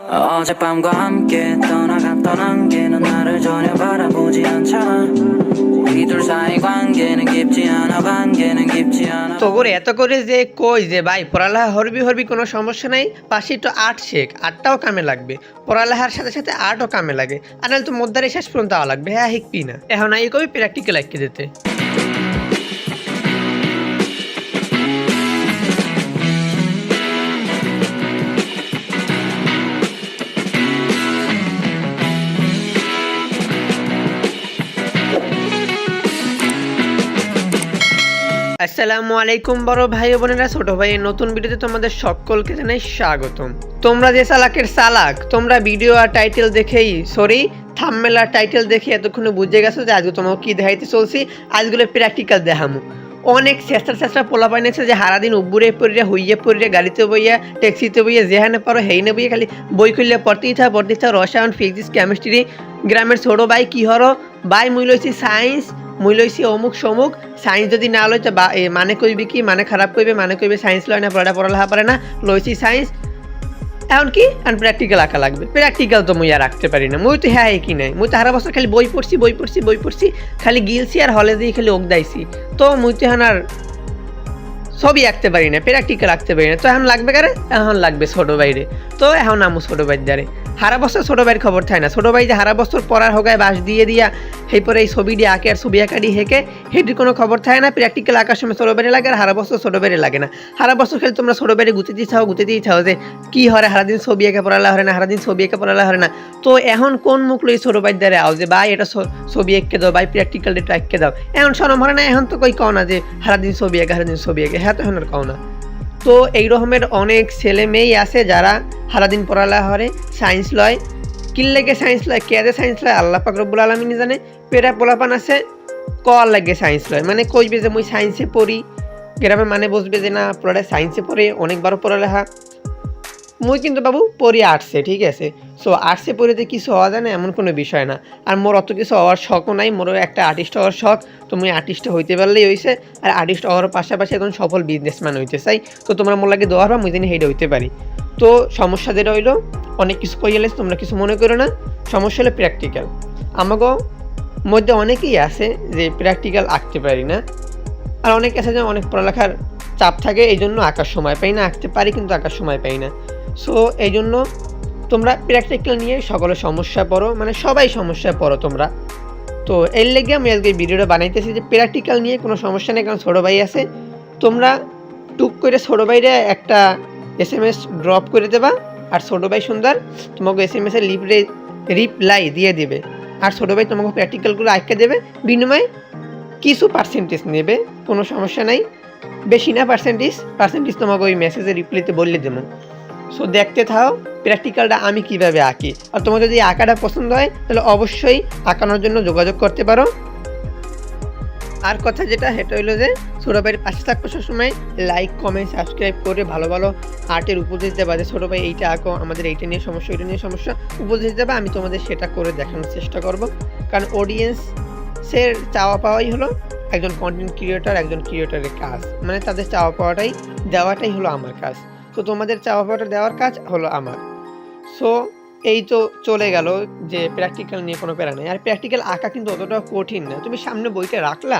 어젯밤과 함께 떠나갔던 안개는 나를 전혀 바라보지 않잖아 우리 둘 사이 관계는 깊지 않아 관계는 깊지 않아 তো করে এত করে যে কই যে ভাই পড়ালেখা হরবি হরবি কোনো সমস্যা নাই পাশে একটু আর্ট শেখ আর্টটাও কামে লাগবে পড়ালেখার সাথে সাথে আর্টও কামে লাগে আর নাহলে তো মধ্যারে শেষ পর্যন্ত আওয়া লাগবে হ্যাঁ শিখবি না এখন এই কবি প্র্যাকটিক্যাল আঁকি দিতে আসসালামু আলাইকুম বড় ভাই বোনেরা, ছোট ভাইয়ের নতুন ভিডিওতে তোমাদের সকলকে জানাই স্বাগতম। তোমরা যে চালাকের চালাক, তোমরা ভিডিও আর টাইটেল দেখেই সরি থাম্মেল আর টাইটেল দেখে এতক্ষণে বুঝে গেছো যে আজকে তোমাকে কি দেখাইতে চলছি, আজগুলো প্র্যাকটিক্যাল দেখামু। অনেক চেষ্টা চেষ্টা পোলা পাইনেছে যে হারাদিন উব্বুরে পড়িয়া, হইয়া পড়িয়া, গাড়িতে বইয়া, ট্যাক্সিতে বইয়া, যেখানে পারো হেইনে বইয়া খালি বই খুললে পড়তেই থাক পড়তেই থাক রসায়ন ফিজিক্স কেমিস্ট্রি গ্রামের ছোট ভাই কি হরো? ভাই, মুই লইছি সায়েন্স মুই লইছি অমুক সমুক সায়েন্স যদি না লই তো মানে কইবি কি মানে খারাপ কইবে মানে কইবে সায়েন্স লয় না পড়াটা পড়ালেখা পারে না, লইছি সায়েন্স এখন কি? এখন প্র্যাকটিক্যাল আঁকা লাগবে। প্র্যাকটিক্যাল তো মুই আর রাখতে পারি না। মুই তো হ্যাঁ কি নাই। মুই তো হারা বছর খালি বই পড়ছি বই পড়ছি বই পড়ছি, খালি গিলছি আর হলে দিয়ে খালি ওক দাইছি। তো মুই তো এখন আর ছবি আঁকতে পারি না প্র্যাকটিক্যাল আঁকতে পারি না। তো এখন লাগবে কারে? এখন লাগবে ছোট বাইরে তো এখন আমু ছোট বাইর দ্বারে। হারা বছর ছোট ভাইয়ের খবর থাকে না। ছোট ভাই যে হারা বছর পড়ার হোগায় বাস দিয়ে দিয়া সেই পরে এই ছবিটি আঁকে আর ছবি আঁকাটি হেঁকে সেটির কোনো খবর থাকে না। প্র্যাকটিক্যাল আঁকার সময় ছোট বাইরে লাগে আর হারা বছর ছোট বাইরে লাগে না। হারা বছর খেলে তোমরা ছোট বাইরে গুতে দিয়ে চাও গুতে দিয়ে চাও যে কি হরে হারাদিন ছবি এঁকে পড়ালা হরে না, হারাদিন ছবি এঁকে পড়ালা হরে না। তো এখন কোন মুখ লই ছোট বাইর দ্বারে আও যে, ভাই, এটা ছবি এঁকে দাও, ভাই প্র্যাকটিক্যাল একটু আঁকে দাও। এখন সরম হরে না, এখন তো কই কও না যে, হারাদিন ছবি এঁকে, হারাদিন ছবি এঁকে। তো এখন আর কও না। তো এই রকমের অনেক ছেলে মেয়েই আছে যারা সারাদিন পড়ালেখা করে সায়েন্স লয়। কিল্লেগে সায়েন্স লয় কেদে সায়েন্স লয়, আল্লাহ পাক রব্বুল আলমিনী জানে? পেরা পোলাপান আছে কল লাগে সায়েন্স লয়। মানে কইবে যে মুই সায়েন্সে পড়ি। গ্রামে মানে বসবে যে না, পড়ালে সায়েন্সে পড়ে অনেকবার পড়ালেখা। মুই কিন্তু বাবু পড়ি আর্টসে ঠিক আছে? সো আর্টসে পড়িতে কিছু হওয়া যায় না, এমন কোনো বিষয় না। আর মোর অত কিছু হওয়ার শখও নাই, মোরও একটা আর্টিস্ট হওয়ার শখ। তো মুই আর্টিস্ট হইতে পারলেই হয়েছে আর আর্টিস্ট হওয়ার পাশাপাশি একজন সফল বিজনেসম্যান হইতে চাই। তো তোমরা মোর লাগে দোয়ার বা মুই হেইটা হইতে পারি। তো সমস্যা যেটা হইল, অনেক কিছু কই গেলে তোমরা কিছু মনে করো না। সমস্যা হলো প্র্যাকটিক্যাল আমাকেও মধ্যে অনেকেই আছে যে প্র্যাকটিক্যাল আঁকতে পারি না। আর অনেক আছে যে অনেক পড়ালেখার চাপ থাকে এই জন্য আঁকার সময় পাই না, আঁকতে পারি কিন্তু আঁকার সময় পাই না। সো এই জন্য তোমরা প্র্যাকটিক্যাল নিয়ে সকলে সমস্যা পড়ো মানে সবাই সমস্যায় পড়ো তোমরা। তো এর লেগে আমি আজকে ভিডিওটা বানাইতেছি যে প্র্যাকটিক্যাল নিয়ে কোনো সমস্যা নেই, কারণ ছোটো ভাই আছে। তোমরা টুক করে ছোটো ভাইরে একটা এস এম এস ড্রপ করে দেবা, আর ছোটো ভাই সুন্দর তোমাকে এস এম এসের লিপরে রিপ্লাই দিয়ে দেবে। আর ছোটো ভাই তোমাকে প্র্যাকটিক্যালগুলো আঁকে দেবে, বিনিময়ে কিছু পার্সেন্টেজ নেবে, কোনো সমস্যা নাই। বেশি না পার্সেন্টেজ পার্সেন্টেজ তোমাকে ওই মেসেজে রিপ্লাইতে বললে দেবো। সো দেখতে থাও প্র্যাকটিক্যালটা আমি কীভাবে আঁকি। আর তোমার যদি আঁকাটা পছন্দ হয়, তাহলে অবশ্যই আঁকানোর জন্য যোগাযোগ করতে পারো। আর কথা যেটা সেটা হলো যে ছোটো ভাইয়ের পাশে থাকব সবসময় লাইক কমেন্ট সাবস্ক্রাইব করে ভালো ভালো আর্টের উপদেশ দেবা যে ছোটো ভাই এইটা আঁকো, আমাদের এইটা নিয়ে সমস্যা, ওইটা নিয়ে সমস্যা। উপদেশ দেবা, আমি তোমাদের সেটা করে দেখানোর চেষ্টা করব। কারণ অডিয়েন্সের চাওয়া পাওয়াই হলো একজন কন্টেন্ট ক্রিয়েটর একজন ক্রিয়েটরের কাজ। মানে তাদের চাওয়া পাওয়াটাই, দেওয়াটাই হলো আমার কাজ। তো তোমাদের চাওয়া পাওয়াটা দেওয়ার কাজ হলো আমার। সো এই তো চলে গেল যে প্র্যাকটিক্যাল নিয়ে কোনো প্যারা নেই। আর প্র্যাকটিক্যাল আঁকা কিন্তু অতটা কঠিন না। তুমি সামনে বইটা রাখলা,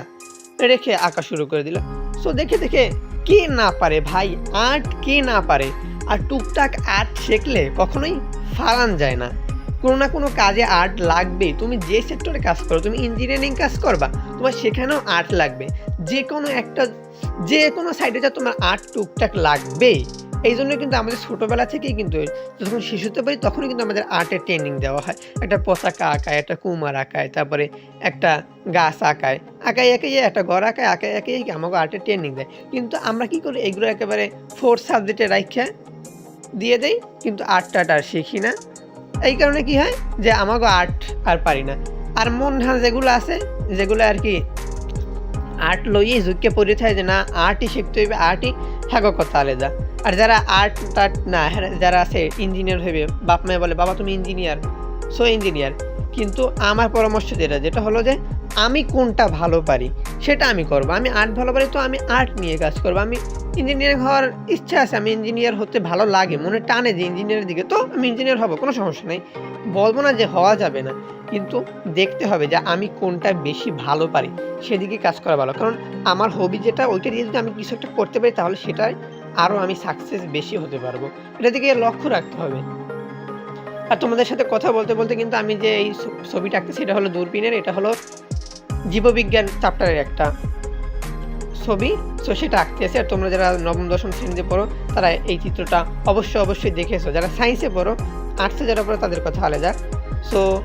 রেখে আঁকা শুরু করে দিলা। সো দেখে দেখে কে না পারে ভাই, আর্ট কে না পারে, আর টুকটাক আর্ট শিখলে কখনোই ফালান যায় না। কোনো না কোনো কাজে আর্ট লাগবে তুমি যে সেক্টরে কাজ করো, তুমি ইঞ্জিনিয়ারিং কাজ করবা, তোমার সেখানেও আর্ট লাগবে। যে কোনো একটা যে কোনো সাইডে যা তোমার আর্ট টুকটাক লাগবে এই জন্য কিন্তু আমাদের ছোটোবেলা থেকেই কিন্তু যখন শিশুতে পারি তখনই কিন্তু আমাদের আর্টের ট্রেনিং দেওয়া হয়। একটা পতাকা আঁকায়, একটা কুমার আঁকায়, তারপরে একটা গাছ আঁকায়। আঁকাই একাই একটা ঘর আঁকায় আঁকাই একাই আমাকে আর্টের ট্রেনিং দেয়। কিন্তু আমরা কি করি, এগুলো একেবারে ফোর্থ সাবজেক্টে রাখা দিয়ে দেই, কিন্তু আর্টটা আর শিখি না। এই কারণে কি হয় যে আমাকে আর্ট আর পারি না। আর মন ধান যেগুলো আছে, যেগুলো আর কি আর্ট লইয়ে ঝুঁকে পড়ে থাকে যে না আর্টই শিখতে হইবে আর্টই হ্যাঁ কথা আলাদা আর যারা আর্ট টার্ট না হ্যাঁ, যারা আছে ইঞ্জিনিয়ার হইবে বাপ মায়ে বলে বাবা তুমি ইঞ্জিনিয়ার সো ইঞ্জিনিয়ার কিন্তু আমার পরামর্শ যেটা যেটা হলো যে আমি কোনটা ভালো পারি সেটা আমি করব। আমি আর্ট ভালো পারি তো আমি আর্ট নিয়ে কাজ করব। আমি ইঞ্জিনিয়ার হওয়ার ইচ্ছা আছে আমি ইঞ্জিনিয়ার হতে ভালো লাগে মনে টানে যে ইঞ্জিনিয়ারের দিকে তো আমি ইঞ্জিনিয়ার হব কোনো সমস্যা নেই। বলব না যে হওয়া যাবে না কিন্তু দেখতে হবে যে আমি কোনটা বেশি ভালো পারি সেদিকে কাজ করা ভালো। কারণ আমার হবি যেটা ওইটা দিয়ে যদি আমি কিছু একটা করতে পারি তাহলে সেটাই আরও আমি সাকসেস বেশি হতে পারব। এটা দিকে লক্ষ্য রাখতে হবে। আর তোমাদের সাথে কথা বলতে বলতে কিন্তু আমি যে এই ছবিটা আঁকতেছি, এটা হলো দূরবীনের, এটা হলো জীববিজ্ঞান চ্যাপ্টারের একটা ছবি। সো সেটা আঁকতে আছে আর তোমরা যারা নবম, দশম শ্রেণীতে পড়ো, তারা এই চিত্রটা অবশ্যই অবশ্যই দেখেছ যারা সায়েন্সে পড়ো আর্টসে যারা পড়ো, তাদের কথা আলাদা। সো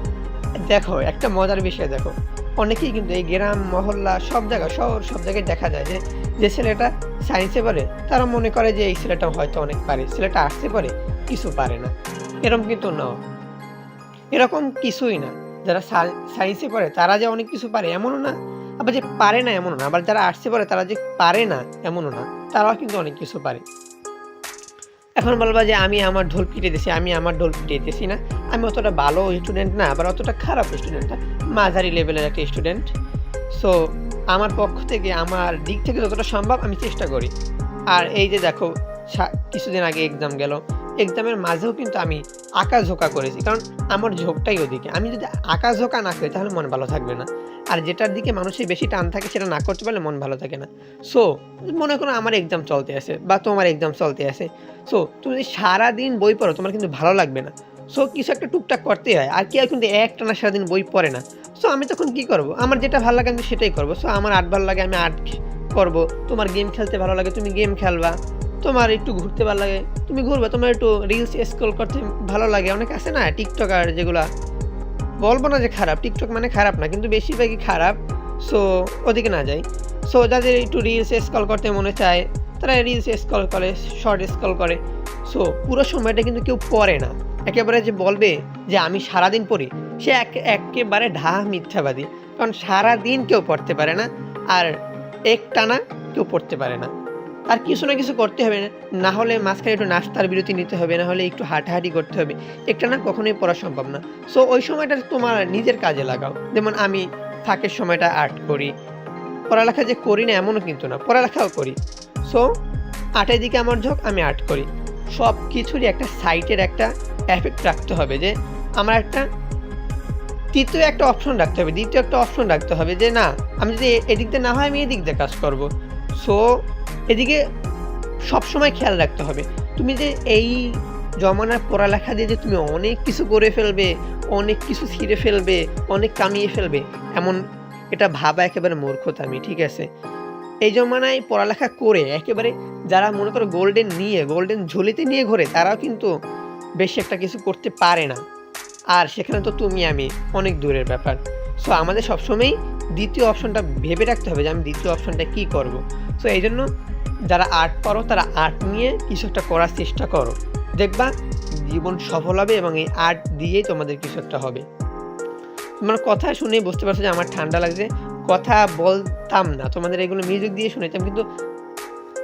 দেখো, একটা মজার বিষয় দেখো। অনেকেই কিন্তু এই গ্রাম, মহল্লা, সব জায়গা, শহর, সব জায়গায় দেখা যায় যে যে ছেলেটা সায়েন্সে পড়ে, তারা মনে করে যে এই ছেলেটা হয়তো অনেক পারে। ছেলেটা আর্টসে পড়ে, কিছু পারে না। এরকম কিন্তু না। এরকম কিছুই না। যারা সায়েন্সে পড়ে, তারা যে অনেক কিছু পারে, এমনও না। আবার যে পারে না, এমনও না। আবার যারা আর্টসে পড়ে, তারা যে পারে না, এমনও না। তারাও কিন্তু অনেক কিছু পারে। এখন বলবা যে আমি আমার ঢোল পিটিয়ে দিছি আমি আমার ঢোল পিটিয়ে দিছি না। আমি অতটা ভালো স্টুডেন্ট না, আবার অতটা খারাপ স্টুডেন্ট না। মাঝারি লেভেলের একটা স্টুডেন্ট সো আমার পক্ষ থেকে, আমার দিক থেকে যতটা সম্ভব আমি চেষ্টা করি। আর এই যে দেখো কিছুদিন আগে এক্সাম গেল। এক্সামের মাঝেও কিন্তু আমি আঁকা ঝোঁকা করেছি। কারণ আমার ঝোঁকটাই ওদিকে। আমি যদি আঁকা ঝোঁকা না করি, তাহলে মন ভালো থাকবে না। আর যেটার দিকে মানুষের বেশি টান থাকে, সেটা না করতে পারলে মন ভালো থাকে না। সো মনে করো আমার এক্সাম চলতে আসে বা তোমার এক্সাম চলতে আসে সো তুমি যদি সারাদিন বই পড়ো, তোমার কিন্তু ভালো লাগবে না। সো কিছু একটা টুকটাক করতে হয়। আর কেউ কিন্তু এক টানা সারাদিন বই পড়ে না। সো আমি তখন কি করব? আমার যেটা ভালো লাগে আমি সেটাই করব। সো আমার আর্ট ভালো লাগে আমি আর্ট করব। তোমার গেম খেলতে ভালো লাগে, তুমি গেম খেলবা। তোমার একটু ঘুরতে ভালো লাগে, তুমি ঘুরবে। তোমার একটু রিলস স্ক্রল করতে ভালো লাগে। অনেক আছে না টিকটক আর যেগুলা? বলব না যে খারাপ টিকটক মানে খারাপ না, কিন্তু বেশিরভাগই খারাপ। সো ওদিকে না যাই। সো যাদের একটু রিলস স্ক্রল করতে মনে চায়, তারা রিলস স্ক্রল করে শর্ট স্ক্রল করে। সো পুরো সময়টা কিন্তু কেউ পড়ে না। একেবারে যে বলবে যে আমি সারাদিন পড়ি, সে এক, একেবারে ঢা মিথ্যাবাদী। কারণ সারাদিন কেউ পড়তে পারে না, আর একটানা কেউ পড়তে পারে না। আর কিছু না কিছু করতে হবে, না হলে মাঝখানে একটু নাস্তার বিরতি নিতে হবে, না হলে একটু হাঁটাহাঁটি করতে হবে। একটা না কখনোই পড়া সম্ভব না। সো ওই সময়টা তোমার নিজের কাজে লাগাও। যেমন আমি ফাঁকের সময়টা আর্ট করি। পড়ালেখা যে করি না, এমনও কিন্তু না। পড়ালেখাও করি। সো আর্টের দিকে আমার ঝোঁক, আমি আর্ট করি। সব কিছুরই একটা সাইটের একটা এফেক্ট রাখতে হবে যে আমার একটা তৃতীয় একটা অপশন রাখতে হবে, দ্বিতীয় একটা অপশন রাখতে হবে যে না, আমি যদি এদিক দিয়ে না হয় আমি এদিক দিয়ে কাজ করব। সো এদিকে সবসময় খেয়াল রাখতে হবে। তুমি যে এই জমানার পড়ালেখা দিয়ে যে তুমি অনেক কিছু করে ফেলবে, অনেক কিছু ছিঁড়ে ফেলবে, অনেক কামিয়ে ফেলবে, এমন এটা ভাবা একেবারে মূর্খতামি, ঠিক আছে? এই জমানায় পড়ালেখা করে একেবারে যারা মনে করো গোল্ডেন নিয়ে গোল্ডেন ঝুলিতে নিয়ে ঘোরে, তারাও কিন্তু বেশি একটা কিছু করতে পারে না। আর সেখানে তো তুমি, আমি অনেক দূরের ব্যাপার। সো আমাদের সবসময়ই দ্বিতীয় অপশনটা ভেবে রাখতে হবে যে আমি দ্বিতীয় অপশনটা কী করব। সো এই জন্য যারা আর্ট পারো তারা আর্ট নিয়ে কিছু একটা করার চেষ্টা করো। দেখবা জীবন সফল হবে এবং এই আর্ট দিয়েই তোমাদের কিছু একটা হবে। তোমার কথা শুনেই বুঝতে পারছ যে আমার ঠান্ডা লাগছে। কথা বলতাম না। তোমাদের এগুলো মিউজিক দিয়ে শুনেতাম, কিন্তু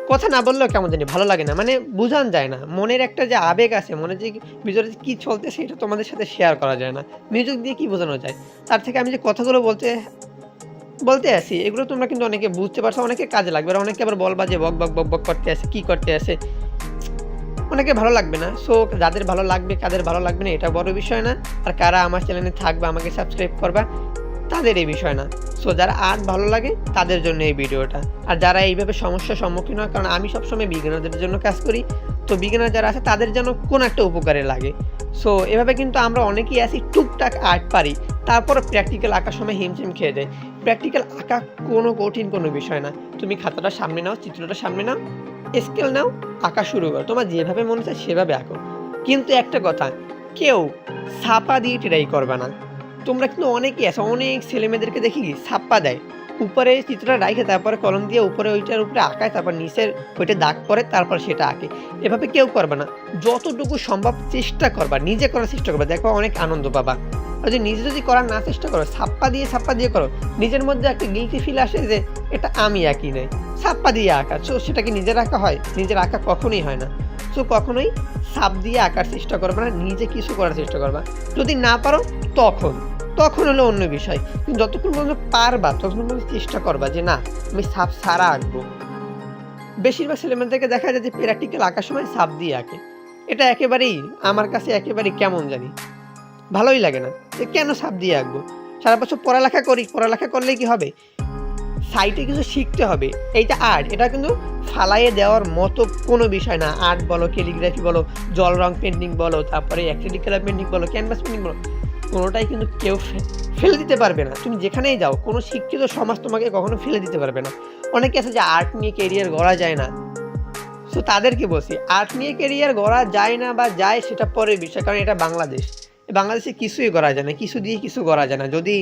কথা না বললেও কেমন জানি ভালো লাগে না। মানে বোঝান যায় না। মনের একটা যে আবেগ আছে মনে যে ভিতরে কী চলতেছে এটা তোমাদের সাথে শেয়ার করা যায় না। মিউজিক দিয়ে কি বোঝানো যায়? তার থেকে আমি যে কথাগুলো বলতে বলতে আসি, এগুলো তোমরা কিন্তু অনেকে বুঝতে পারছ অনেকে কাজে লাগবে। আর অনেকে আবার বলবা যে বক বক বক বক করতে আসে, কী করতে আসে। অনেকে ভালো লাগবে না। সো যাদের ভালো লাগবে, কাদের ভালো লাগবে না, এটা বড় বিষয় না। আর কারা আমার চ্যানেলে থাকবে, আমাকে সাবস্ক্রাইব করবা। তাদের এই বিষয় না। সো যারা আর্ট ভালো লাগে, তাদের জন্য এই ভিডিওটা। আর যারা এইভাবে সমস্যার সম্মুখীন হয়, কারণ আমি সবসময় বিজ্ঞানীদের জন্য কাজ করি। তো বিজ্ঞানার যারা আছে, তাদের যেন কোনো একটা উপকারে লাগে। সো এভাবে কিন্তু আমরা অনেকেই আছি, টুকটাক আর্ট পারি। তারপর প্র্যাকটিক্যাল আঁকার সময় হিমশিম খেয়ে যায়। প্র্যাকটিক্যাল আঁকা কোনো কঠিন কোনো বিষয় না। তুমি খাতাটা সামনে নাও, চিত্রটা সামনে নাও স্কেল নাও, আঁকা শুরু করো। তোমার যেভাবে মনে চায়, সেভাবে আঁকো। কিন্তু একটা কথা, কেউ ছাপা দিয়ে ট্রাই করবে না। তোমরা কিন্তু অনেকেই আছে, অনেক ছেলেমেয়েদেরকে দেখি ছাপ্পা দেয়। উপরে চিত্রটা রাখে তারপরে কলম দিয়ে উপরে ওইটার উপরে আঁকায়, তারপর নিচের ওইটা দাগ করে তারপর সেটা আঁকে। এভাবে কেউ করবে না। যতটুকু সম্ভব চেষ্টা করবা, নিজে করার চেষ্টা করবা। দেখো অনেক আনন্দ পাবা। যদি নিজে যদি করার না চেষ্টা করো, ছাপ্পা দিয়ে ছাপ্পা দিয়ে করো, নিজের মধ্যে একটা গিলটি ফিল আসে যে এটা আমি আঁকি নাই। ছাপ্পা দিয়ে আঁকা সো সেটা কি নিজের আঁকা হয়, নিজের আঁকা কখনোই হয় না। সো কখনোই ছাপ দিয়ে আঁকার চেষ্টা করবে না, নিজে কিছু করার চেষ্টা করবা। যদি না পারো, তখন। তখন হলো অন্য বিষয়। কিন্তু যতক্ষণ পর্যন্ত পারবা, ততক্ষণ পর্যন্ত চেষ্টা করবা যে না, আমি সাপ সারা আঁকবো। বেশিরভাগ ছেলেমেয়েদেরকে দেখা যায় যে প্র্যাকটিক্যাল আঁকার সময় সাপ দিয়ে আঁকে। এটা একেবারেই, আমার কাছে একেবারেই কেমন জানি। ভালোই লাগে না যে কেন সাপ দিয়ে আঁকবো? সারা বছর পড়ালেখা করি, পড়ালেখা করলে কি হবে? সাইটে কিছু শিখতে হবে। এইটা আর্ট এটা কিন্তু ফালাইয়ে দেওয়ার মতো কোনো বিষয় না। আর্ট বলো ক্যালিগ্রাফি বলো, জল রং পেন্টিং বলো, তারপরে অ্যাক্রিলিক কালার পেন্টিং বলো ক্যানভাস পেন্টিং বলো। কোনোটাই কিন্তু কেউ ফেলে দিতে পারবে না। তুমি যেখানেই যাও, কোনো শিক্ষিত সমাজ তোমাকে কখনো ফেলে দিতে পারবে না। অনেকে আছে যে আর্ট নিয়ে কেরিয়ার গড়া যায় না। সো তাদেরকে বলছি আর্ট নিয়ে কেরিয়ার গড়া যায় না বা যায় সেটা পরের বিষয়, কারণ এটা বাংলাদেশ। বাংলাদেশে কিছুই করা যায় না, কিছু দিয়ে কিছু করা যায় না। যদি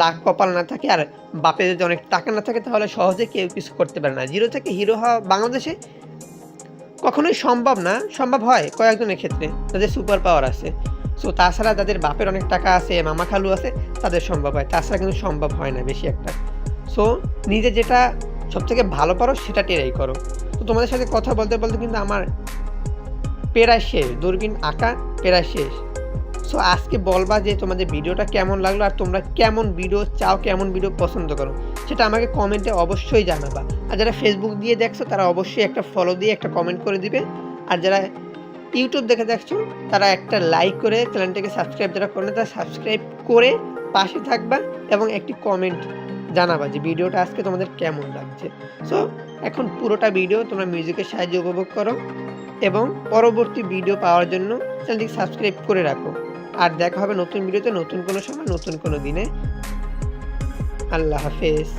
লাখ কপাল না থাকে আর বাপে যদি অনেক টাকা না থাকে, তাহলে সহজে কেউ কিছু করতে পারে না। জিরো থেকে হিরো হওয়া বাংলাদেশে কখনোই সম্ভব না, সম্ভব হয় কয়েকজনের ক্ষেত্রে, তাদের সুপার পাওয়ার আছে। সো তাছাড়া যাদের বাপের অনেক টাকা আছে, মামা খালু আছে, তাদের সম্ভব হয়। তাছাড়া কিন্তু সম্ভব হয় না বেশি একটা। সো নিজে যেটা সবথেকে ভালো পারো সেটা টেরাই করো। তো তোমাদের সাথে কথা বলতে বলতে কিন্তু আমার প্রায় শেষ। দূরবীন আঁকা প্রায় শেষ। সো আজকে বলবা যে তোমাদের ভিডিওটা কেমন লাগল আর তোমরা কেমন ভিডিও চাও, কেমন ভিডিও পছন্দ করো, সেটা আমাকে কমেন্টে অবশ্যই জানাবা। আর যারা ফেসবুক দিয়ে দেখছ তারা অবশ্যই একটা ফলো দিয়ে একটা কমেন্ট করে দিবে। আর যারা ইউটিউব দেখে দেখছ, তারা একটা লাইক করে চ্যানেলটাকে সাবস্ক্রাইব যারা করে তারা সাবস্ক্রাইব করে পাশে থাকবা এবং একটি কমেন্ট জানাবা যে ভিডিওটা আজকে তোমাদের কেমন লাগছে। সো এখন পুরোটা ভিডিও তোমরা মিউজিকের সাহায্যে উপভোগ করো এবং পরবর্তী ভিডিও পাওয়ার জন্য চ্যানেলটি সাবস্ক্রাইব করে রাখো। আর দেখা হবে নতুন ভিডিওতে নতুন কোনো সময়, নতুন কোনো দিনে। আল্লাহ হাফেজ।